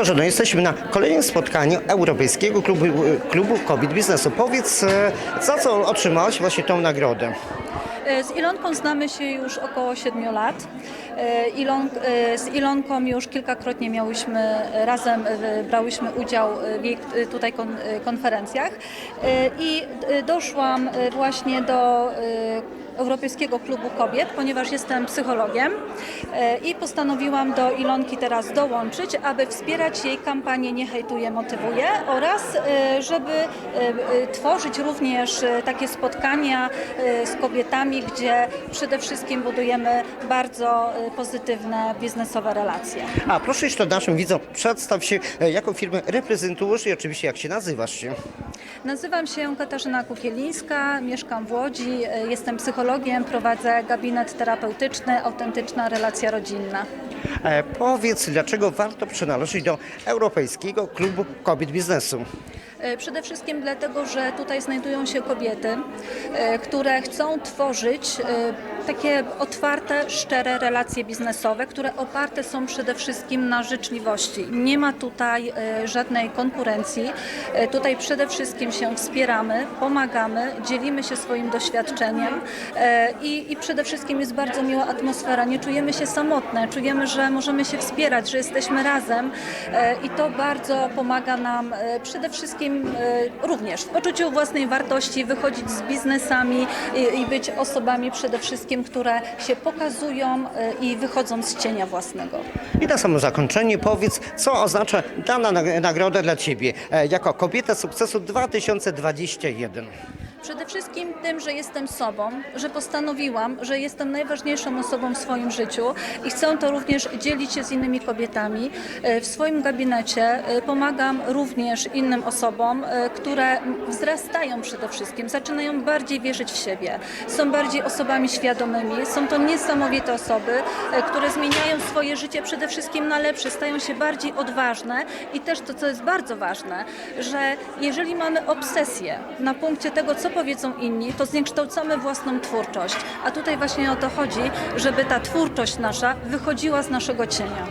Katarzyno, no jesteśmy na kolejnym spotkaniu Europejskiego Klubu, Klubu Kobiet Biznesu. Powiedz, e, za co otrzymałaś właśnie tą nagrodę? E, Z Ilonką znamy się już około 7 lat. E, Ilon, z Ilonką już kilkakrotnie miałyśmy razem, brałyśmy udział w jej tutaj kon, konferencjach i doszłam właśnie do Europejskiego Klubu Kobiet, ponieważ jestem psychologiem e, i postanowiłam do Ilonki teraz dołączyć, aby wspierać jej kampanię Nie hejtuję, motywuję oraz e, żeby e, tworzyć również takie spotkania z kobietami, gdzie przede wszystkim budujemy bardzo pozytywne biznesowe relacje. A proszę jeszcze naszym widzom przedstaw się, jaką firmę reprezentujesz i oczywiście jak się nazywasz. Nazywam się Katarzyna Kukielińska, mieszkam w Łodzi, e, jestem psychologiem, prowadzę gabinet terapeutyczny, autentyczna relacja rodzinna. E, powiedz, dlaczego warto przynależeć do Europejskiego Klubu Kobiet Biznesu? E, Przede wszystkim dlatego, że tutaj znajdują się kobiety, e, które chcą tworzyć takie otwarte, szczere relacje biznesowe, które oparte są przede wszystkim na życzliwości. Nie ma tutaj e, żadnej konkurencji. E, Tutaj przede wszystkim się wspieramy, pomagamy, dzielimy się swoim doświadczeniem e, i, i przede wszystkim jest bardzo miła atmosfera. Nie czujemy się samotne, czujemy, że możemy się wspierać, że jesteśmy razem i to bardzo pomaga nam przede wszystkim również w poczuciu własnej wartości, wychodzić z biznesami i, i być osobami przede wszystkim, które się pokazują e, i wychodzą z cienia własnego. I na samo zakończenie powiedz, co oznacza dana nag- nagroda dla Ciebie e, jako kobieta sukcesu 2021. Przede wszystkim tym, że jestem sobą, że postanowiłam, że jestem najważniejszą osobą w swoim życiu i chcę to również dzielić się z innymi kobietami. E, W swoim gabinecie e, pomagam również innym osobom, e, które wzrastają przede wszystkim, zaczynają bardziej wierzyć w siebie, są bardziej osobami świadomymi. Są to niesamowite osoby, które zmieniają swoje życie przede wszystkim na lepsze, stają się bardziej odważne i też to, co jest bardzo ważne, że jeżeli mamy obsesję na punkcie tego, powiedzą inni, to zniekształcamy własną twórczość. A tutaj właśnie o to chodzi, żeby ta twórczość nasza wychodziła z naszego cienia.